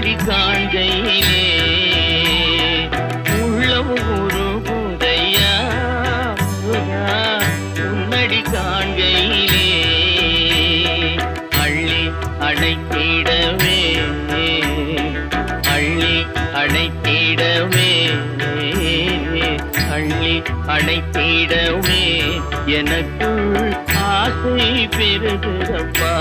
அடி காண்கையிலே உள்ளம் ஒரு புதையா உன்னடி காண்கையிலே. அள்ளி அடைக்கிடவே அள்ளி அடைக்கிடவே அள்ளி அடைக்கிடவே எனக்குள் ஆசை பெறுகிறப்பா